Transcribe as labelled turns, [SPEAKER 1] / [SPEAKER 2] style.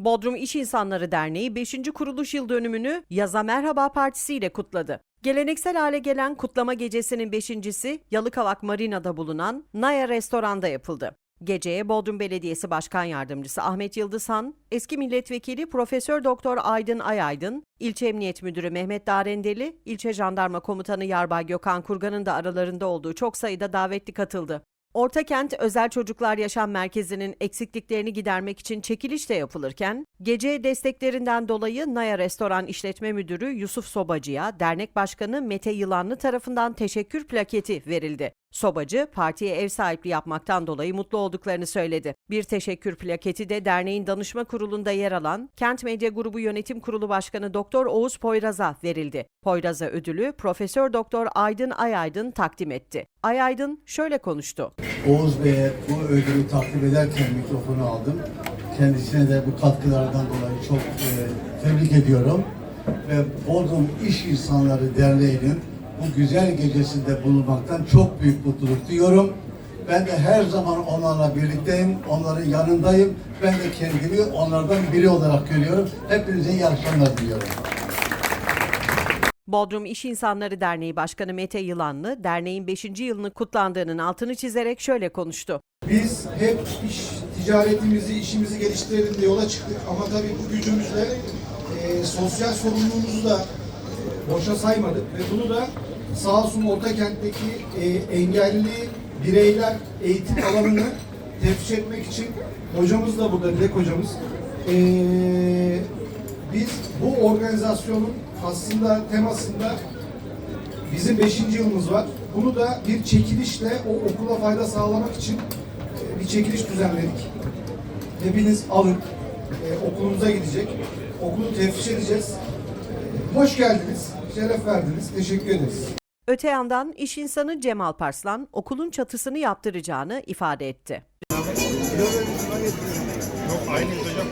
[SPEAKER 1] Bodrum İş İnsanları Derneği 5. kuruluş yıl dönümünü Yaza Merhaba Partisi ile kutladı. Geleneksel hale gelen kutlama gecesinin beşincisi Yalıkavak Marina'da bulunan Naya Restoran'da yapıldı. Geceye Bodrum Belediyesi Başkan Yardımcısı Ahmet Yıldızhan, eski milletvekili Profesör Doktor Aydın Ayaydın, İlçe Emniyet Müdürü Mehmet Darendeli, İlçe Jandarma Komutanı Yarbay Gökhan Kurgan'ın da aralarında olduğu çok sayıda davetli katıldı. Ortakent Özel Çocuklar Yaşam Merkezi'nin eksikliklerini gidermek için çekiliş de yapılırken, gece desteklerinden dolayı Naya Restoran İşletme Müdürü Yusuf Sobacı'ya dernek başkanı Mete Yılanlı tarafından teşekkür plaketi verildi. Sobacı, partiye ev sahipliği yapmaktan dolayı mutlu olduklarını söyledi. Bir teşekkür plaketi de derneğin danışma kurulunda yer alan Kent Medya Grubu Yönetim Kurulu Başkanı Doktor Oğuz Poyraz'a verildi. Poyraz'a ödülü Profesör Doktor Aydın Ayaydın takdim etti. Ayaydın şöyle konuştu.
[SPEAKER 2] Oğuz Bey'e bu ödülü takdim ederken mikrofonu aldım. Kendisine de bu katkılardan dolayı çok e, tebrik ediyorum. Ve Bodrum İş İnsanları Derneği'nin bu güzel gecesinde bulunmaktan çok büyük mutluluk duyuyorum. Ben de her zaman onlarla birlikteyim, onların yanındayım. Ben de kendimi onlardan biri olarak görüyorum. Hepinize iyi akşamlar diliyorum.
[SPEAKER 1] Bodrum İş İnsanları Derneği Başkanı Mete Yılanlı, derneğin 5. yılını kutlandığının altını çizerek şöyle konuştu.
[SPEAKER 3] Biz hep iş ticaretimizi, işimizi geliştirelim diye yola çıktık. Ama tabii bu gücümüzle e, sosyal sorumluluğumuzu da boşa saymadık. Ve bunu da sağ olsun Ortakent'teki e, engelli bireyler eğitim alanını teftiş etmek için hocamız da burada, Dilek hocamız. E, biz bu organizasyonun aslında temasında Bizim 5. yılımız var. Bunu da bir çekilişle o okula fayda sağlamak için e, bir çekiliş düzenledik. Hepiniz alın. E, okulunuza gidecek. Okulu teftiş edeceğiz. E, hoş geldiniz. Şeref verdiniz. Teşekkür ederiz.
[SPEAKER 1] Öte yandan iş insanı Cemal Parslan okulun çatısını yaptıracağını ifade etti.
[SPEAKER 4] Aynıyız hocam.